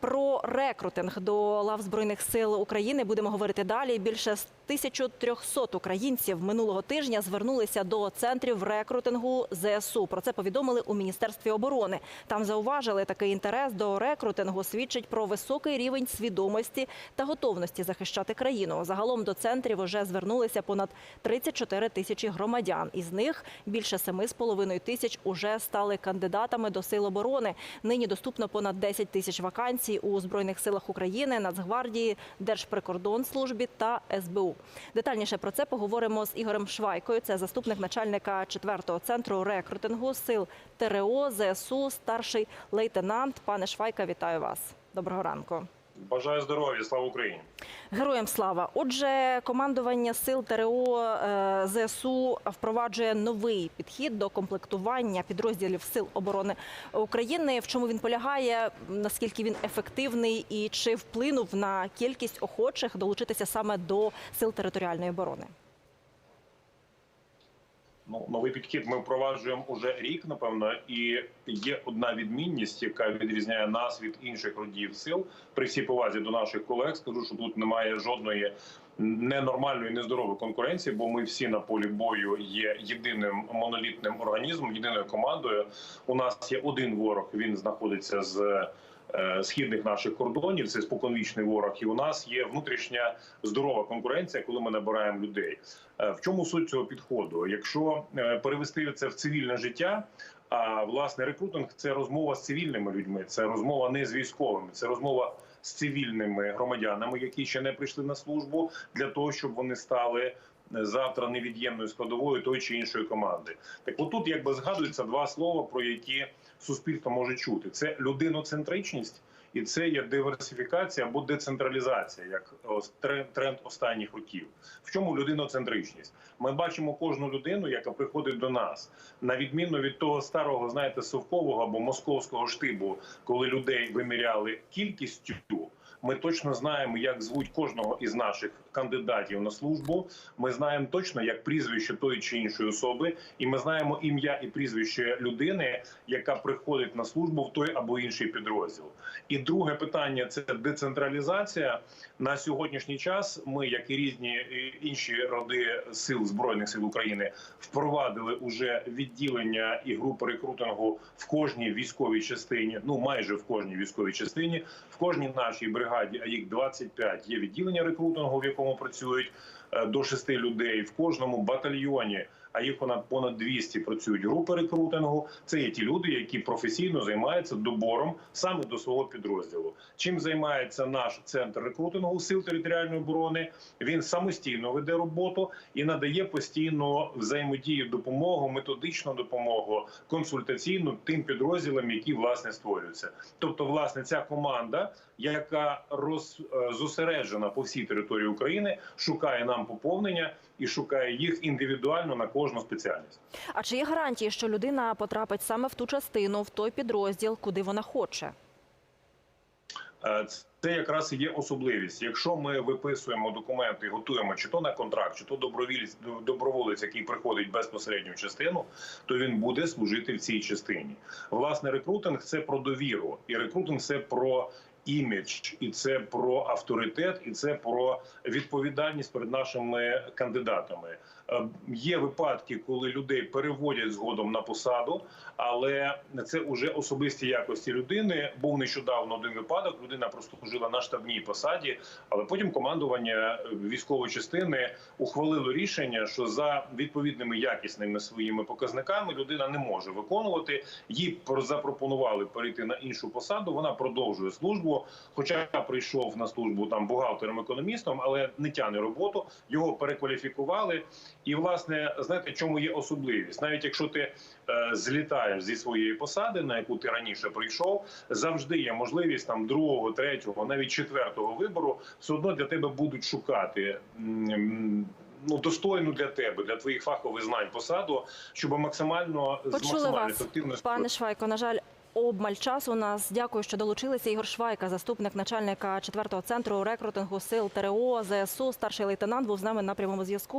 Про рекрутинг до лав збройних сил України будемо говорити далі. Більше 1300 українців минулого тижня звернулися до центрів рекрутингу ЗСУ. Про це повідомили у міністерстві оборони. Там зауважили, такий інтерес до рекрутингу свідчить про високий рівень свідомості та готовності захищати країну. Загалом до центрів вже звернулися понад 34 тисячі громадян. Із них більше 7,5 тисяч уже стали кандидатами до сил оборони. Нині доступно понад 10 тисяч вакансій у збройних силах України, Нацгвардії, Держприкордонслужбі та СБУ. Детальніше про це поговоримо з Ігорем Швайкою. Це заступник начальника 4-го центру рекрутингу сил ТРО ЗСУ, старший лейтенант. Пане Швайка, вітаю вас. Доброго ранку. Бажаю здоров'я, слава Україні. Героям слава. Отже, командування сил ТРО е, ЗСУ впроваджує новий підхід до комплектування підрозділів сил оборони України. В чому він полягає? Наскільки він ефективний і чи вплинув на кількість охочих долучитися саме до сил територіальної оборони? Ну, новий підхід ми впроваджуємо уже рік, напевно, і є одна відмінність, яка відрізняє нас від інших родів сил. При всій повазі до наших колег скажу, що тут немає жодної ненормальної, нездорової конкуренції, бо ми всі на полі бою є єдиним монолітним організмом, єдиною командою. У нас є один ворог. Він знаходиться з східних наших кордонів. Це споконвічний ворог. І у нас є внутрішня здорова конкуренція, коли ми набираємо людей. Е, В чому суть цього підходу? Якщо е, перевести це в цивільне життя. А власне рекрутинг це розмова з цивільними людьми, це розмова не з військовими, це розмова з цивільними громадянами, які ще не прийшли на службу, для того, щоб вони стали е, завтра невід'ємною складовою тої чи іншої команди. Так, отут якби згадуються два слова, про які суспільство може чути: це людиноцентричність. І це є диверсифікація або децентралізація, як тренд останніх років. В чому людиноцентричність? Ми бачимо кожну людину, яка приходить до нас, на відміну від того старого, знаєте, совкового або московського штибу, коли людей виміряли кількістю. Ми точно знаємо, як звуть кожного із наших кандидатів на службу. Ми знаємо точно, як прізвище тої чи іншої особи, і ми знаємо ім'я і прізвище людини, яка приходить на службу в той або інший підрозділ. І друге питання це децентралізація. На сьогоднішній час ми, як і різні інші роди сил збройних сил України, впровадили уже відділення і групи рекрутингу в кожній військовій частині. Ну майже в кожній військовій частині, в кожній нашій бригаді, а їх 25, є відділення рекрутингу, в якому працюють е, до 6 людей. В кожному батальйоні, а їх понад понад 200 працюють групи рекрутингу. Це є ті люди, які професійно займаються добором саме до свого підрозділу. Чим займається наш центр рекрутингу сил територіальної оборони? Він самостійно веде роботу і надає постійно взаємодію, допомогу, методичну допомогу, консультаційну тим підрозділам, які власне створюються. Тобто, власне, ця команда, яка роз е, зосереджена по всій території України, шукає нам поповнення і шукає їх індивідуально на кожну спеціальність. А чи є гарантії, що людина потрапить саме в ту частину, в той підрозділ, куди вона хоче? Е, Це якраз і є особливість. Якщо ми виписуємо документи, готуємо чи то на контракт, чи то добровілець, доброволець, який приходить безпосередньо в частину, то він буде служити в цій частині. Власне, рекрутинг це про довіру, і рекрутинг це про. Імідж, і це про авторитет, і це про відповідальність перед нашими кандидатами. Е, Є випадки, коли людей переводять згодом на посаду, але це вже особисті якості людини. Був нещодавно один випадок. Людина просто служила на штабній посаді, але потім командування військової частини ухвалило рішення, що за відповідними якісними своїми показниками людина не може виконувати. Їй про- запропонували перейти на іншу посаду. Вона продовжує службу, хоча прийшов на службу там бухгалтером-економістом, але не тяне роботу. Його перекваліфікували. І власне, знаєте, чому є особливість? Навіть якщо ти е, злітаєш зі своєї посади, на яку ти раніше прийшов, завжди є можливість там другого, третього, навіть четвертого вибору. Все одно для тебе будуть шукати. Ну, достойну для тебе, для твоїх фахових знань посаду, щоб максимально з Почули максимальною вас, ефективністю пане Швайко. На жаль, обмаль часу у нас. Дякую, що долучилися. Ігор Швайка, заступник начальника 4-го центру рекрутингу сил ТРО ЗСУ, старший лейтенант, був з нами на прямому зв'язку.